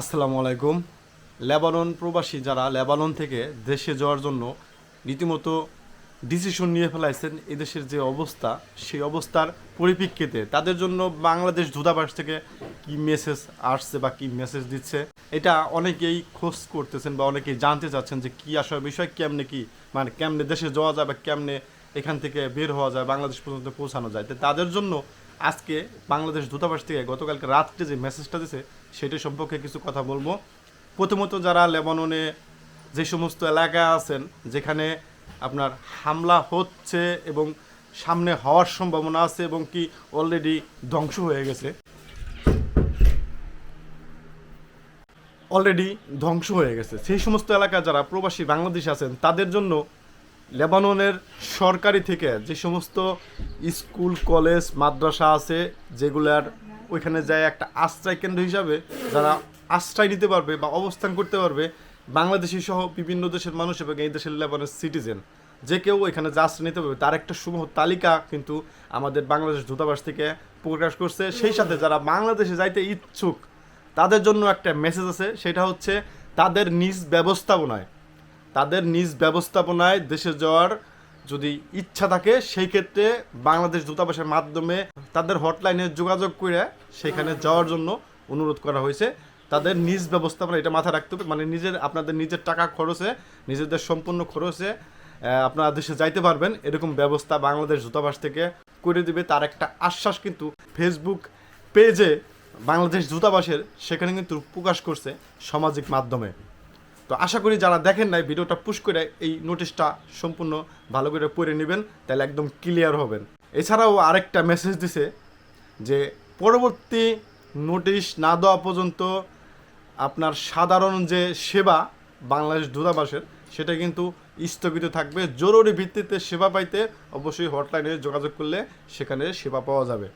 আসসালামু আলাইকুম। লেবানন প্রবাসী যারা লেবানন থেকে দেশে যাওয়ার জন্য রীতিমতো ডিসিশন নিয়ে ফেলাইছেন, এদেশের যে অবস্থা, সেই অবস্থার পরিপ্রেক্ষিতে তাদের জন্য বাংলাদেশ দূতাবাস থেকে কি মেসেজ আসছে বা কি মেসেজ দিচ্ছে, এটা অনেকেই খোঁজ করতেছেন বা অনেকেই জানতে চাচ্ছেন যে কি আসার বিষয়, কেমনে কি মানে কেমনে দেশে যাওয়া যায় বা কেমনে এখান থেকে বের হওয়া যায়, বাংলাদেশ পর্যন্ত পৌঁছানো যায়। তাদের জন্য আজকে বাংলাদেশ দূতাবাস থেকে গতকালকে রাত্রে যে মেসেজটা দিছে সেটা সম্পর্কে কিছু কথা বলব। প্রথমত যারা লেবাননে যে সমস্ত এলাকা আছেন, যেখানে আপনার হামলা হচ্ছে এবং সামনে হওয়ার সম্ভাবনা আছে এবং কি অলরেডি ধ্বংস হয়ে গেছে। অলরেডি ধ্বংস হয়ে গেছে। সেই সমস্ত এলাকা যারা প্রবাসী বাংলাদেশ আছেন, তাদের জন্য লেবাননের সরকারি থেকে যে সমস্ত স্কুল, কলেজ, মাদ্রাসা আছে, যেগুলার ওইখানে যায় একটা আশ্রয় কেন্দ্র হিসাবে যারা আশ্রয় নিতে পারবে বা অবস্থান করতে পারবে, বাংলাদেশি সহ বিভিন্ন দেশের মানুষ এবং এই দেশের লেবানের সিটিজেন যে কেউ এখানে যে আশ্রয় নিতে পারবে, তার একটা সমূহ তালিকা কিন্তু আমাদের বাংলাদেশ দূতাবাস থেকে প্রকাশ করছে। সেই সাথে যারা বাংলাদেশে যাইতে ইচ্ছুক, তাদের জন্য একটা মেসেজ আছে, সেটা হচ্ছে তাদের নিজ ব্যবস্থাপনায় তাদের নিজ ব্যবস্থাপনায় দেশে যাওয়ার যদি ইচ্ছা থাকে, সেই ক্ষেত্রে বাংলাদেশ দূতাবাসের মাধ্যমে তাদের হটলাইনে যোগাযোগ করে সেখানে যাওয়ার জন্য অনুরোধ করা হয়েছে। তাদের নিজ ব্যবস্থাপনা এটা মাথায় রাখতে হবে মানে নিজের, আপনাদের নিজের টাকা খরচে, নিজেদের সম্পূর্ণ খরচে আপনারা দেশে যাইতে পারবেন। এরকম ব্যবস্থা বাংলাদেশ দূতাবাস থেকে করে দিবে। তার একটা আশ্বাস কিন্তু ফেসবুক পেজে বাংলাদেশ দূতাবাসের, সেখানে কিন্তু প্রকাশ করছে সামাজিক মাধ্যমে। তো আশা করি যারা দেখেন নাই, ভিডিওটা পুশ করে এই নোটিশটা সম্পূর্ণ ভালো করে পড়ে নেবেন, তাহলে একদম ক্লিয়ার হবেন। এছাড়াও আরেকটা মেসেজ দিছে যে, পরবর্তী নোটিশ না দেওয়া পর্যন্ত আপনার সাধারণ যে সেবা বাংলাদেশ দূতাবাসের, সেটা কিন্তু স্থগিত থাকবে। জরুরি ভিত্তিতে সেবা পাইতে অবশ্যই হটলাইনে যোগাযোগ করলে সেখানে সেবা পাওয়া যাবে।